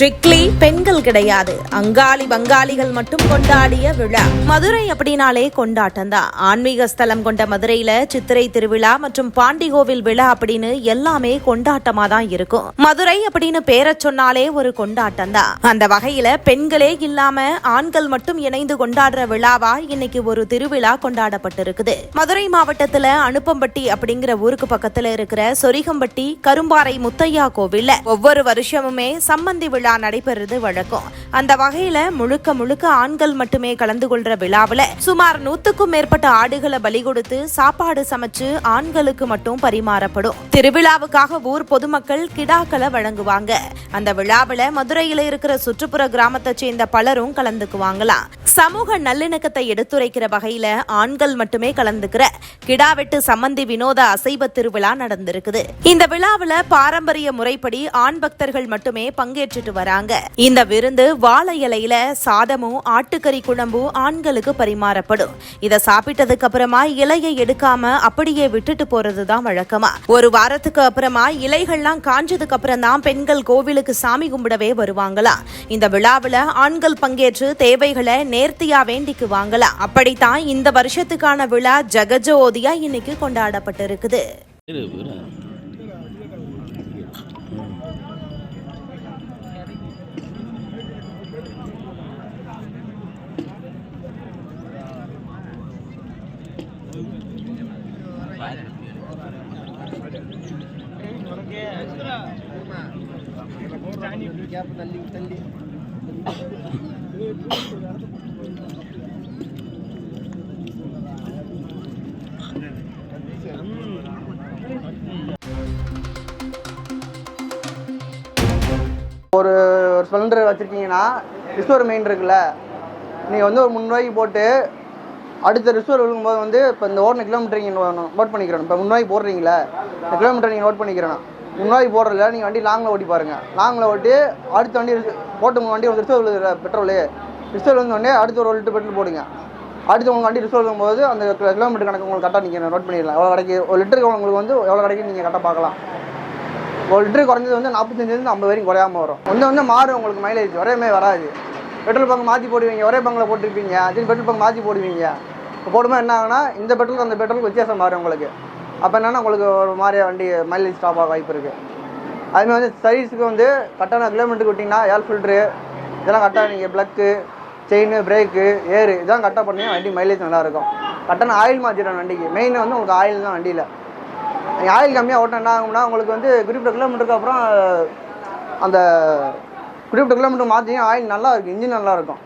Strictly பெண்கள் கிடையாது. அங்காளி பங்காளிகள் மட்டும் கொண்டாடிய விழா. மதுரை அப்படின்னாலே கொண்டாட்டம் தான் ஆன்மீக ஸ்தலம் கொண்ட மதுரையில சித்திரை திருவிழா மற்றும் பாண்டிகோவில் விழா அப்படின்னு எல்லாமே கொண்டாட்டமா தான் இருக்கும். மதுரை அப்படின்னு பேர சொன்னாலே ஒரு கொண்டாட்டம் தான் அந்த வகையில பெண்களே இல்லாம ஆண்கள் மட்டும் இணைந்து கொண்டாடுற விழாவா இன்னைக்கு ஒரு திருவிழா கொண்டாடப்பட்டிருக்குது. மதுரை மாவட்டத்துல அனுப்பம்பட்டி அப்படிங்கிற ஊருக்கு பக்கத்துல இருக்கிற சொரிகம்பட்டி கரும்பாறை முத்தையா கோவில்ல ஒவ்வொரு வருஷமுமே சம்மந்தி விழா நடைபெறுறது வழக்கம். அந்த வகையில முழுக்க முழுக்க ஆண்கள் மட்டுமே கலந்து கொள்ற விழாவில் சுமார் நூத்துக்கும் மேற்பட்ட ஆடுகளை பலி கொடுத்து சாப்பாடு சமைச்சு ஆண்களுக்கு மட்டும் பரிமாறப்படும். திருவிழாவுக்காக ஊர் பொதுமக்கள் கிடாக்களை வழங்குவாங்க. அந்த விழாவில மதுரையில இருக்கிற சுற்றுப்புற கிராமத்தை சேர்ந்த பலரும் கலந்துக்குவாங்களாம். சமூக நல்லிணக்கத்தை எடுத்துரைக்கிற வகையில ஆண்கள் மட்டுமே கலந்துக்கிற கிடாவெட்டு சம்மந்தி வினோத அசைவ திருவிழா நடந்திருக்குது. இந்த விழாவுல பாரம்பரிய முறைப்படி ஆண் பக்தர்கள் மட்டுமே பங்கேற்றுட்டு வராங்க. இந்த விருந்து வாழை இலையில சாதமும் ஆட்டுக்கறி குழம்பும் ஆண்களுக்கு பரிமாறப்படும். இதை சாப்பிட்டதுக்கு அப்புறமா இலையை எடுக்காம அப்படியே விட்டுட்டு போறதுதான் வழக்கமா. ஒரு வாரத்துக்கு அப்புறமா இலைகள்லாம் காஞ்சதுக்கு அப்புறம் தான் பெண்கள் கோவிலுக்கு சாமி கும்பிடவே வருவாங்களாம் இந்த விழாவில் ஆண்கள் பங்கேற்று தேவைகளை நேர்த்தியா வேண்டிக்குவாங்களாம் அப்படித்தான் இந்த வருஷத்துக்கான விழா ஜெகஜோதியா இன்னைக்கு கொண்டாடப்பட்டிருக்குது. இரு இரு ஸ்ப்ளெண்டர் வச்சுருக்கீங்கன்னா ரிசோர் மெயின் இருக்குல்ல. நீங்கள் வந்து ஒரு முந்நூறுவாய்க்கு போட்டு அடுத்த ரிஸ்டோர் விழுங்கும்போது வந்து இப்போ இந்த ஓடின கிலோமீட்டர் நீங்கள் நோட் பண்ணிக்கிறேன் இப்போ முந்நூறுவாய்க்கு போடுறீங்களே இந்த கிலோமீட்டர் நீங்கள் நோட் பண்ணிக்கிறேன் முன்னாடி போடுறதுல நீங்கள் வண்டி லாங்கில் ஓட்டி பாருங்கள் லாங்கில் ஓட்டி அடுத்த வண்டி போட்டு உங்கள் வண்டி வந்து ரிசர்வ் விழுதுல பெட்ரோலு ரிஸ்டோர் விழுந்த அடுத்த ஒரு லிட்டர் பெட்ரோல் போடுங்க. அடுத்து உங்களுக்கு வண்டி ரிசர்வ் போது அந்த கிலோமீட்டர் கணக்கு உங்களுக்கு கரெக்டாக நீங்கள் நோட் பண்ணிடலாம். எவ்வளோ கிடைக்கு ஒரு லிட்டருக்கு உங்களுக்கு வந்து எவ்வளோ கிடைக்கும் நீங்கள் கரெக்டாக பார்க்கலாம். ஒரு லிட்டர் குறைஞ்சது வந்து நாற்பத்தஞ்சிலேருந்து ஐம்பது வரைக்கும் குறையாம வரும். வந்து வந்து மாறும் உங்களுக்கு மைலேஜ் ஒரே மாதிரி வராது. பெட்ரோல் பங்க் மாற்றி போடுவீங்க ஒரே பங்கில் போட்டிருப்பீங்க திரும்பி பெட்ரோல் பங்க் மாற்றி போடுவீங்க. இப்போ போடும்போது என்ன ஆகுனா இந்த பெட்ரோலுக்கு அந்த பெட்ரோலுக்கு வித்தியாசம் மாறும் உங்களுக்கு. அப்போ என்னென்னா உங்களுக்கு ஒரு மாதிரி வண்டி மைலேஜ் ஸ்டாப் ஆக வாய்ப்பு இருக்குது அதுமாதிரி வந்து சர்வீஸுக்கு வந்து கரெக்டான கிலோமீட்டருக்கு விட்டிங்கன்னா ஏர் ஃபில்ட்ரு இதெல்லாம் கரெக்டாக நீங்கள் ப்ளக்கு செயின் பிரேக்கு ஏர் இதெல்லாம் கரெக்டாக பண்ணீங்கன்னா வண்டி மைலேஜ் நல்லாயிருக்கும் கரெக்டான ஆயில் மாற்றிடணும் வண்டிக்கு. மெயின் வந்து உங்களுக்கு ஆயில் தான் வண்டியில். நீங்கள் ஆயில் கம்மியாக ஓட்டினா என்ன ஆகும்னா உங்களுக்கு வந்து குறிப்பிட்ட கிலோமீட்டருக்கு அப்புறம் அந்த குறிப்பிட்ட கிலோமீட்டர் மாற்றிங்க ஆயில் நல்லா இருக்கும். இன்ஜின் நல்லா இருக்கும்.